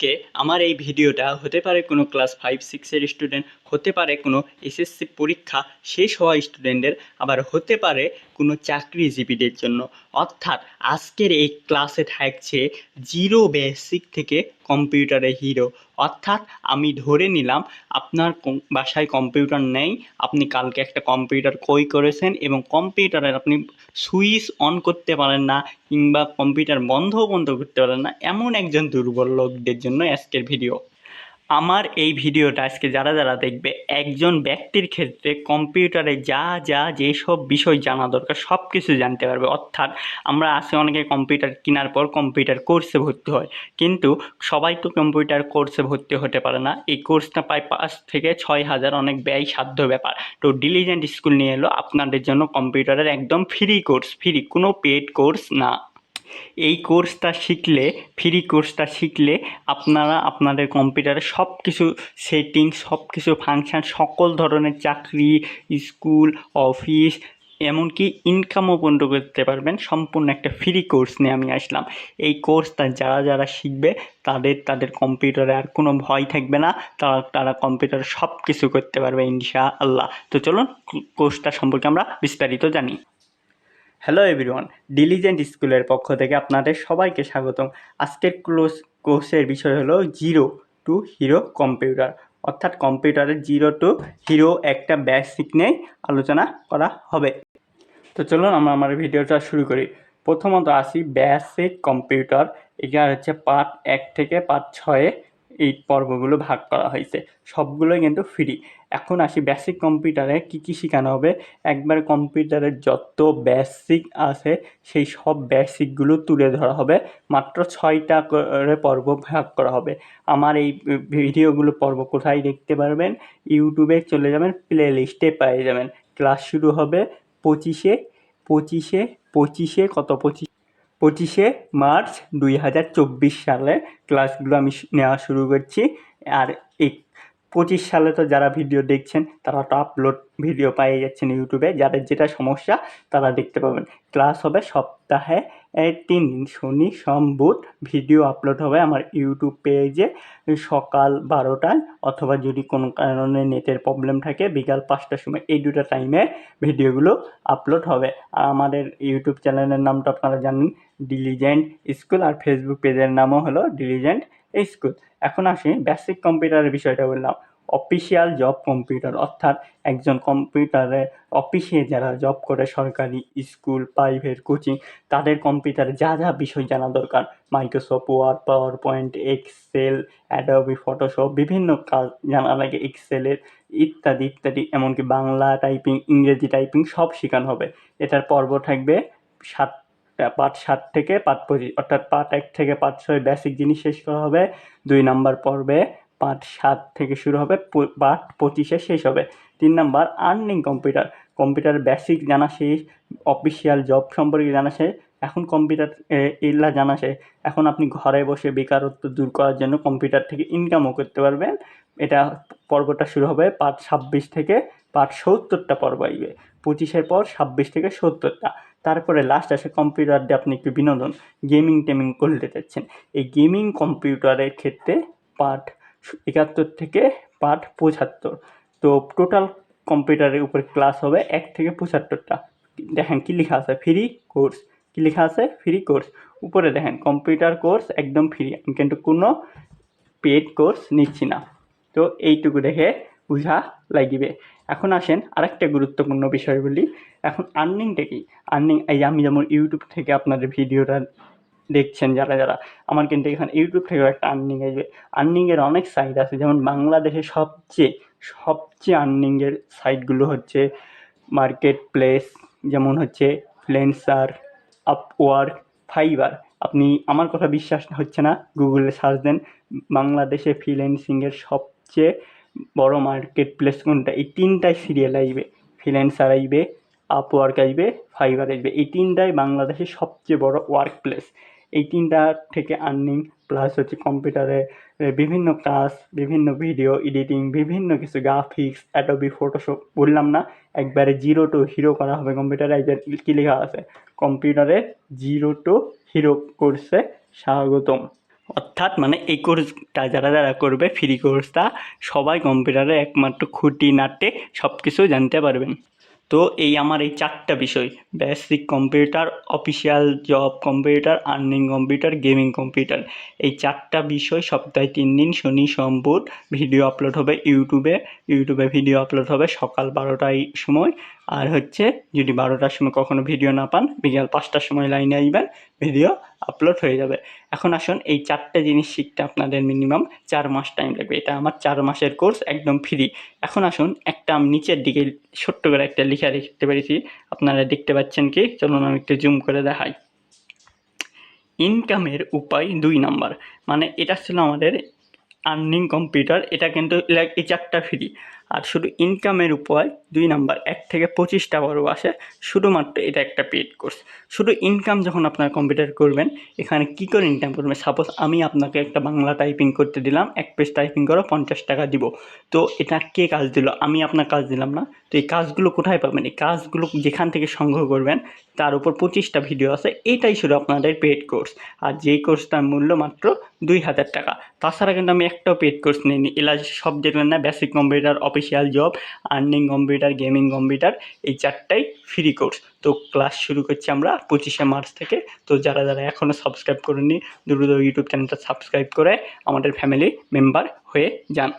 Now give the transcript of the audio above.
আজকে আমার এই ভিডিওটা হতে পারে কোনো ক্লাস ফাইভ সিক্সের স্টুডেন্ট হতে পারে কোনো এসএসসি পরীক্ষা শেষ হওয়া স্টুডেন্টদের আবার হতে পারে কোনো চাকরিজীবীদের জন্য। অর্থাৎ আজকের এই ক্লাসে থাকছে জিরো বেসিক থেকে কম্পিউটারে হিরো অর্থাৎ আমি ধরে নিলাম, আপনার বাসায় কম্পিউটার নেই, আপনি কালকে একটা কম্পিউটার ক্রয় করেছেন এবং কম্পিউটারের আপনি সুইচ অন করতে পারেন না কিংবা কম্পিউটার বন্ধও বন্ধ করতে পারেন না, এমন একজন দুর্বল লোকদের জন্য আজকের ভিডিও আমার এই ভিডিওটা আজকে যারা যারা দেখবে, একজন ব্যক্তির ক্ষেত্রে কম্পিউটারে যা যা, যেসব বিষয় জানা দরকার সব কিছু জানতে পারবে। অর্থাৎ আমরা আসে অনেকে কম্পিউটার কেনার পর কম্পিউটার কোর্সে ভর্তি হয়। কিন্তু সবাই তো কম্পিউটার কোর্সে ভর্তি হতে পারে না। এই কোর্সটা প্রায় পাঁচ থেকে ছয় হাজার অনেক ব্যয় সাধ্য ব্যাপার। তো ডিলিজেন্ট স্কুল নিয়ে এলো। আপনাদের জন্য কম্পিউটারের একদম ফ্রি কোর্স ফ্রি কোনো পেড কোর্স না। এই কোর্সটা শিখলে ফ্রি কোর্সটা শিখলে আপনারা আপনাদের কম্পিউটারে সব কিছু সেটিং সব কিছু ফাংশান সকল ধরনের চাকরি স্কুল অফিস এমনকি ইনকামও পর্যন্ত করতে পারবেন। সম্পূর্ণ একটা ফ্রি কোর্স নিয়ে আমি আসলাম। এই কোর্সটা যারা যারা শিখবে, তাদের তাদের কম্পিউটারে আর কোনো ভয় থাকবে না। তারা তারা কম্পিউটারে সব কিছু করতে পারবে ইনশা আল্লাহ তো চলুন কোর্সটা সম্পর্কে আমরা বিস্তারিত জানি। হ্যালো এভরিওয়ান ডিলিজেন্ট স্কুলের পক্ষ থেকে আপনাদের সবাইকে স্বাগতম। আজকের ক্লোজ কোর্সের বিষয় হলো জিরো টু হিরো কম্পিউটার অর্থাৎ কম্পিউটারের জিরো টু হিরো একটা বেসিক নিয়ে আলোচনা করা হবে। তো চলুন আমরা আমার ভিডিওটা শুরু করি। প্রথমত আসি বেসিক কম্পিউটার এটা হচ্ছে পার্ট এক থেকে পার্ট ছয়ে এই পর্বগুলো ভাগ করা হয়েছে। সবগুলোই কিন্তু ফ্রি এখন আসি বেসিক কম্পিউটারে কী কী শেখানো হবে? একবার কম্পিউটারের যত বেসিক আছে, সেই সব বেসিকগুলো তুলে ধরা হবে। মাত্র ছয়টা করে পর্ব ভাগ করা হবে। আমার এই ভিডিওগুলো পর্ব কোথায় দেখতে পারবেন? ইউটিউবে চলে যাবেন প্লে লিস্টে পেয়ে যাবেন। ক্লাস শুরু হবে পঁচিশে পঁচিশে পঁচিশে, কত পঁচিশ পঁচিশে মার্চ দুই হাজার চব্বিশ সালে ক্লাসগুলো আমি নেওয়া শুরু করছি। আর এই পঁচিশ সালে তো যারা ভিডিও দেখছেন, তারা তো আপলোড ভিডিও পাইয়ে যাচ্ছেন ইউটিউবে। যাদের যেটা সমস্যা, তারা দেখতে পাবেন। ক্লাস হবে সপ্তাহে তিন দিন শনি, সোম, বুধ ভিডিও আপলোড হবে আমার ইউটিউব পেজে সকাল বারোটায় অথবা যদি কোনো কারণে নেটের প্রবলেম থাকে, বিকাল পাঁচটার সময় এই দুটো টাইমে ভিডিওগুলো আপলোড হবে। আর আমাদের ইউটিউব চ্যানেলের নামটা আপনারা জানেন ডিলিজেন্ট স্কুল আর ফেসবুক পেজের নামও হলো ডিলিজেন্ট স্কুল এখন আসি বেসিক কম্পিউটারের বিষয়টা বললাম। অফিসিয়াল জব কম্পিউটার অর্থাৎ একজন কম্পিউটারে অফিসে যারা জব করে, সরকারি স্কুল প্রাইভেট কোচিং তাদের কম্পিউটারে যা যা বিষয় জানা দরকার। Microsoft Word PowerPoint Excel Adobe Photoshop বিভিন্ন কাজ জানা লাগে এক্সেলের ইত্যাদি ইত্যাদি। এমনকি বাংলা টাইপিং ইংরেজি টাইপিং সব শেখানো হবে। এটার পর্ব থাকবে সাতটা পার্ট সাত থেকে পার্ট পঁচিশ, অর্থাৎ পার্ট এক থেকে পার্ট ছয় বেসিক জিনিস শেষ করা হবে। দুই নাম্বার পর্বে পার্ট সাত থেকে শুরু হবে, প- পার্ট পঁচিশে শেষ হবে। তিন number earning computer computer basic জানা শেষ অফিসিয়াল জব সম্পর্কে জানা শেষ। এখন কম্পিউটার এগুলা জানা শেষ। এখন আপনি ঘরে বসে বেকারত্ব দূর করার জন্য কম্পিউটার থেকে ইনকামও করতে পারবেন। এটা পর্বটা শুরু হবে পার্ট ছাব্বিশ থেকে পার্ট সত্তরটা পর্ব আসবে পঁচিশের পর ছাব্বিশ থেকে সত্তরটা। তারপরে লাস্ট আসে কম্পিউটার দিয়ে আপনি একটু বিনোদন গেমিং টেমিং করতে চাচ্ছেন। এই গেমিং কম্পিউটারের ক্ষেত্রে পার্ট একাত্তর থেকে পার্ট পঁচাত্তর। তো টোটাল কম্পিউটারের উপর ক্লাস হবে এক থেকে পঁচাত্তরটা। দেখেন কী লেখা আছে? ফ্রি কোর্স কী লেখা আছে? ফ্রি কোর্স উপরে দেখেন কম্পিউটার কোর্স একদম ফ্রি আমি কিন্তু কোনো পেড কোর্স নিচ্ছি না। তো এইটুকু দেখে বুঝা লাগিবে। এখন আসেন আরেকটা গুরুত্বপূর্ণ বিষয় বলি। এখন আর্নিংটা কি? আর্নিং এই আমি যেমন ইউটিউব থেকে আপনাদের ভিডিওটা দেখছেন যারা যারা। আমার কিন্তু এখানে ইউটিউব থেকেও একটা আর্নিং আসবে আর্নিংয়ের অনেক সাইট আছে। যেমন বাংলাদেশে সবচেয়ে সবচেয়ে আর্নিংয়ের সাইটগুলো হচ্ছে মার্কেট প্লেস যেমন হচ্ছে ফ্লেন্সার আপওয়ার্ক ফাইবার আপনি, আমার কথা বিশ্বাস হচ্ছে না গুগলে সার্চ দেন। বাংলাদেশে ফ্রিল্যান্সিংয়ের সবচেয়ে বড় মার্কেট প্লেস কোনটা? এই তিনটায় সিরিয়াল আসবে ফ্রিল্যান্সার আসবে আপওয়ার্ক আসবে ফাইবার আসবে এই তিনটাই বাংলাদেশের সবচেয়ে বড় ওয়ার্ক প্লেস এই তিনটা থেকে আর্নিং প্লাস হচ্ছে কম্পিউটারে বিভিন্ন কাজ বিভিন্ন ভিডিও এডিটিং বিভিন্ন কিছু গ্রাফিক্স অ্যাডোবি ফটোশপ বললাম না, একবারে জিরো টু হিরো করা হবে। কম্পিউটারে যে কী লেখা আছে? কম্পিউটারে জিরো টু হিরো কোর্সে স্বাগতম। অর্থাৎ মানে এই কোর্সটা যারা যারা করবে ফ্রি কোর্সটা সবাই কম্পিউটারে একমাত্র খুঁটি নাটে সব কিছু জানতে পারবেন। তো এই আমার এই চারটা বিষয় basic computer official job computer earning computer gaming computer এই চারটা বিষয় সপ্তাহে তিন দিন শনি সোমবার ভিডিও আপলোড হবে ইউটিউবে। ইউটিউবে ভিডিও আপলোড হবে সকাল বারোটায় সময়। আর হচ্ছে, যদি বারোটার সময় কখনো ভিডিও না পান, বিকাল পাঁচটার সময় লাইনে আসবেন ভিডিও আপলোড হয়ে যাবে। এখন আসুন, এই চারটে জিনিস শিখতে আপনাদের মিনিমাম চার মাস টাইম লাগবে। এটা আমার চার মাসের কোর্স একদম ফ্রি এখন আসুন, একটা আমি নিচের দিকে ছোট্ট করে একটা লেখা দেখতে পেরেছি। আপনারা দেখতে পাচ্ছেন কি? চলুন আমি একটু জুম করে দেখাই। ইনকামের উপায় দুই নাম্বার। মানে এটা ছিল আমাদের আর্নিং কম্পিউটার এটা কিন্তু এই চারটা ফ্রি আর শুধু ইনকামের উপায় দুই নাম্বার, এক থেকে পঁচিশটা বড় আসে। শুধুমাত্র এটা একটা পেড কোর্স শুধু ইনকাম যখন আপনারা কম্পিউটার করবেন, এখানে কী করে ইনকাম করবেন? সাপোজ আমি আপনাকে একটা বাংলা টাইপিং করতে দিলাম, এক পেজ টাইপিং করো, পঞ্চাশ টাকা দিব। তো এটা কে কাজ দিল? আমি আপনার কাজ দিলাম না। তো এই কাজগুলো কোথায় পাবেন? এই কাজগুলো যেখান থেকে সংগ্রহ করবেন, তার উপর পঁচিশটা ভিডিও আছে। এটাই শুধু আপনাদের পেড কোর্স আর যেই কোর্সটার মূল্য মাত্র দুই হাজার টাকা। তাছাড়া কিন্তু আমি একটাও পেড কোর্স নিইনি। এলা সব দেখলেন না basic computer official job earning computer, gaming computer, এই চারটাই ফ্রি কোর্স তো ক্লাস শুরু করছি আমরা পঁচিশে মার্চ থেকে। তো যারা যারা এখনও সাবস্ক্রাইব করেননি, দ্রুত ইউটিউব চ্যানেলটা সাবস্ক্রাইব করে আমাদের ফ্যামিলি মেম্বার হয়ে যান।